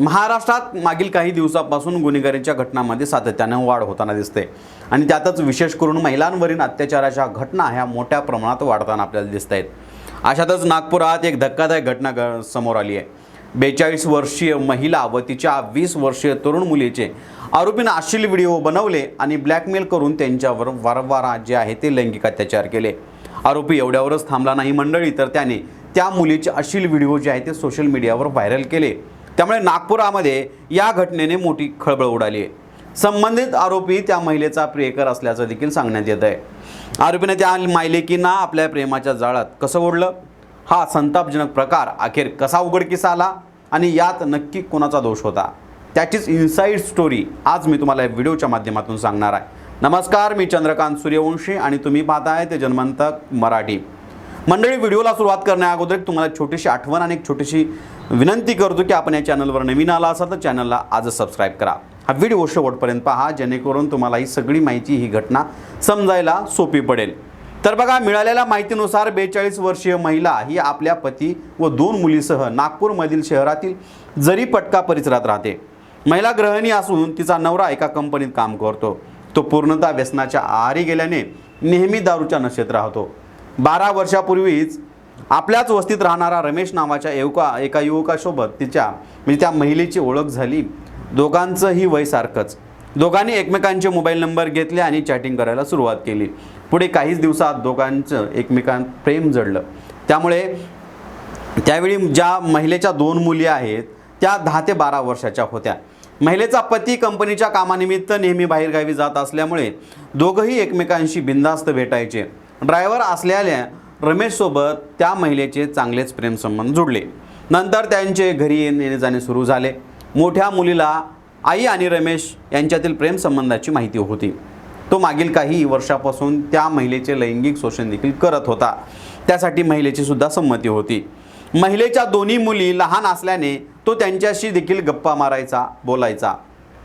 महाराष्ट्रात मागील काही दिवसापासून गुन्हेगारीच्या घटनांमध्ये सातत्यानं वाढ होताना दिसते. आणि त्यातच विशेष करून महिलांवरील अत्याचाराच्या घटना ह्या मोठ्या प्रमाणात वाढताना आपल्याला दिसत आहेत अशातच नागपुरात एक धक्कादायक घटना घ- समोर आली आहे. बेचाळीस वर्षीय महिला व तिच्या वीस वर्षीय तरुण मुलीचे आरोपीनं अश्लील व्हिडिओ बनवले आणि ब्लॅकमेल करून त्यांच्यावर वारंवार जे आहे ते लैंगिक अत्याचार केले. आरोपी एवढ्यावरच थांबला नाही मंडळी तर त्याने त्या मुलीचे अश्लील व्हिडिओ जे आहे ते सोशल मीडियावर व्हायरल केले. त्यामुळे नागपुरामध्ये या घटनेने मोठी खळबळ उडाली आहे. संबंधित आरोपी त्या महिलेचा प्रियकर असल्याचं देखील सांगण्यात येत आहे आरोपीने त्या मायलेकींना आपल्या प्रेमाच्या जाळात कसं ओढलं? हा संतापजनक प्रकार अखेर कसा उघडकीस आला? आणि यात नक्की कोणाचा दोष होता? त्याचीच इन्साईड स्टोरी आज मी तुम्हाला या व्हिडिओच्या माध्यमातून सांगणार आहे. नमस्कार मी चंद्रकांत सूर्यवंशी आणि तुम्ही पाहताय ते जन्मंतक मराठी. मंडळी व्हिडिओला सुरुवात करण्या अगोदर एक तुम्हाला छोटीशी आठवण आणि एक छोटीशी विनंती करतो की आपण या चॅनलवर नवीन आला असाल तर चॅनलला आजच सबस्क्राईब करा. हा व्हिडिओ शेवटपर्यंत पहा जेणेकरून तुम्हाला ही सगळी माहिती ही घटना समजायला सोपी पडेल. तर बघा मिळालेल्या माहितीनुसार बेचाळीस वर्षीय महिला ही आपल्या पती व दोन मुलीसह नागपूरमधील शहरातील जरी पटका परिसरात राहते. महिला गृहिणी असून तिचा नवरा एका कंपनीत काम करतो. तो पूर्णतः व्यसनाच्या आहारी गेल्याने नेहमी दारूच्या नशेत राहतो. बारा वर्षापूर्वीच आपल्याच वस्तीत राहणारा रमेश नावाच्या युवका एका युवकासोबत तिच्या म्हणजे त्या महिलेची ओळख झाली. दोघांचंही वय सारखंच. दोघांनी एकमेकांचे मोबाईल नंबर घेतले आणि चॅटिंग करायला सुरुवात केली. पुढे काहीच दिवसात दोघांचं एकमेकांत प्रेम जडलं. त्यामुळे त्यावेळी ज्या महिलेच्या दोन मुली आहेत त्या दहा ते बारा वर्षाच्या होत्या. महिलेचा पती कंपनीच्या कामानिमित्त नेहमी बाहेरगावी जात असल्यामुळे दोघंही एकमेकांशी बिनधास्त भेटायचे. ड्रायव्हर असलेल्या रमेशसोबत त्या महिलेचे चांगलेच प्रेमसंबंध जुडले. नंतर त्यांचे घरी येणे जाणे सुरू झाले. मोठ्या मुलीला आई आणि रमेश यांच्यातील प्रेमसंबंधाची माहिती होती. तो मागील काही वर्षापासून त्या महिलेचे लैंगिक शोषण देखील करत होता. त्यासाठी महिलेची सुद्धा संमती होती. महिलेच्या दोन्ही मुली लहान असल्याने तो त्यांच्याशी देखील गप्पा मारायचा बोलायचा.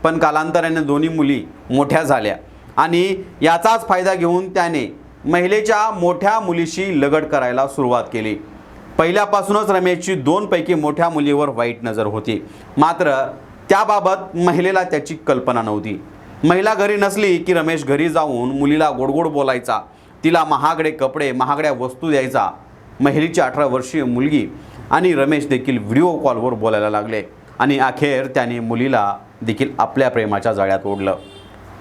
पण कालांतराने दोन्ही मुली मोठ्या झाल्या आणि याचाच फायदा घेऊन त्याने महिलेच्या मोठ्या मुलीशी लगड करायला सुरुवात केली. पहिल्यापासूनच रमेशची दोनपैकी मोठ्या मुलीवर वाईट नजर होती. मात्र त्याबाबत महिलेला त्याची कल्पना नव्हती. महिला घरी नसली की रमेश घरी जाऊन मुलीला गोडगोड बोलायचा. तिला महागडे कपडे महागड्या वस्तू द्यायचा. महिलेची अठरा वर्षीय मुलगी आणि रमेश देखील व्हिडिओ कॉलवर बोलायला लागले आणि अखेर त्याने मुलीला देखील आपल्या प्रेमाच्या जाळ्यात ओढलं.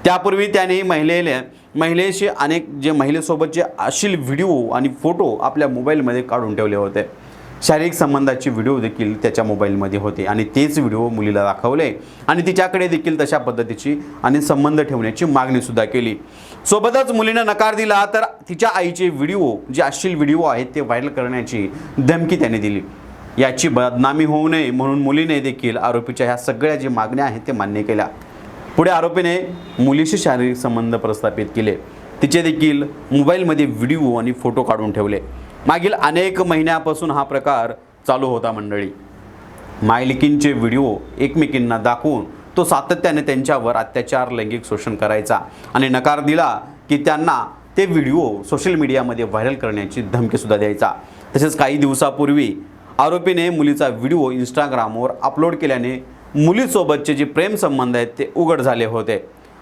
त्यापूर्वी त्याने महिलेले महिलेशी अनेक जे महिलेसोबतचे अशील व्हिडिओ आणि फोटो आपल्या मोबाईलमध्ये काढून ठेवले होते. शारीरिक संबंधाचे व्हिडिओ देखील त्याच्या मोबाईलमध्ये होते आणि तेच व्हिडिओ मुलीला दाखवले आणि तिच्याकडे देखील तशा पद्धतीची आणि संबंध ठेवण्याची मागणीसुद्धा केली. सोबतच मुलीनं नकार दिला तर तिच्या आईचे व्हिडिओ जे अश्लील व्हिडिओ आहेत ते व्हायरल करण्याची धमकी त्याने दिली. याची बदनामी होऊ नये म्हणून मुलीने देखील आरोपीच्या ह्या सगळ्या जी मागण्या आहेत ते मान्य केल्या. पुढे आरोपीने मुलीशी शारीरिक संबंध प्रस्थापित केले. तिचे देखील मोबाईलमध्ये व्हिडिओ आणि फोटो काढून ठेवले. मागील अनेक महिन्यापासून हा प्रकार चालू होता मंडळी. मायलिकींचे व्हिडिओ एकमेकींना दाखवून तो सातत्याने त्यांच्यावर अत्याचार लैंगिक शोषण करायचा आणि नकार दिला की त्यांना ते व्हिडिओ सोशल मीडियामध्ये व्हायरल करण्याची धमकीसुद्धा द्यायचा. तसेच काही दिवसापूर्वी आरोपीने मुलीचा व्हिडिओ इंस्टाग्रामवर अपलोड केल्याने मुलीसोबतचे जे प्रेमसंबंध आहेत ते उघड झाले होते.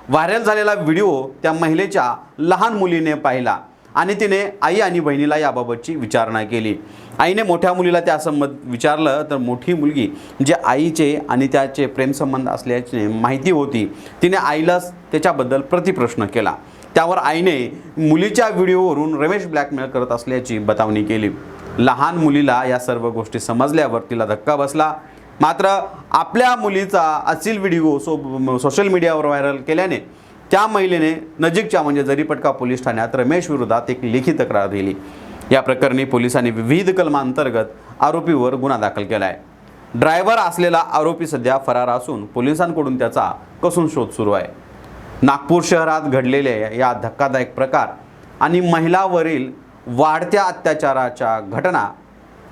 व्हायरल झालेला व्हिडिओ त्या महिलेच्या लहान मुलीने पाहिला आणि तिने आई आणि बहिणीला याबाबतची विचारणा केली. आईने मोठ्या मुलीला त्यासंबंध विचारलं तर मोठी मुलगी जे आईचे आणि त्याचे प्रेमसंबंध असल्याची माहिती होती तिने आईलाच त्याच्याबद्दल प्रतिप्रश्न केला. त्यावर आईने मुलीच्या व्हिडिओवरून रमेश ब्लॅकमेल करत असल्याची बतावणी केली. लहान मुलीला या सर्व गोष्टी समजल्यावर तिला धक्का बसला. मात्र आपल्या मुलीचा असील व्हिडिओ सो सोशल मीडियावर व्हायरल केल्याने त्या महिलेने नजीकच्या म्हणजे जरीपटका पोलीस ठाण्यात रमेश विरोधात एक लेखी तक्रार दिली. या प्रकरणी पोलिसांनी विविध कलमांतर्गत आरोपीवर गुन्हा दाखल केला आहे ड्रायव्हर असलेला आरोपी सध्या फरार असून पोलिसांकडून त्याचा कसून शोध सुरू आहे. नागपूर शहरात घडलेले या धक्कादायक प्रकार आणि महिलावरील वाढत्या अत्याचाराच्या घटना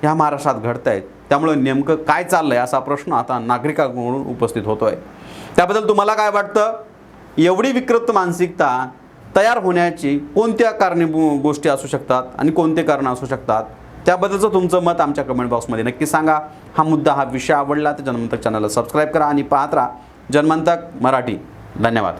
ह्या महाराष्ट्रात घडत आहेत त्यामुळे नेमकं काय चाललं आहे असा प्रश्न आता नागरिकांकडून उपस्थित होतो आहे त्याबद्दल तुम्हाला काय वाटतं? एवढी विकृत मानसिकता तयार होण्याची कोणत्या कारणीभू गोष्टी असू शकतात आणि कोणते कारणं असू शकतात? त्याबद्दलचं तुमचं मत आमच्या कमेंट बॉक्समध्ये नक्की सांगा. हा मुद्दा हा विषय आवडला तर जन्मंतक चॅनलला सबस्क्राईब करा आणि पाहत राहा. जन्मंतक मराठी. धन्यवाद.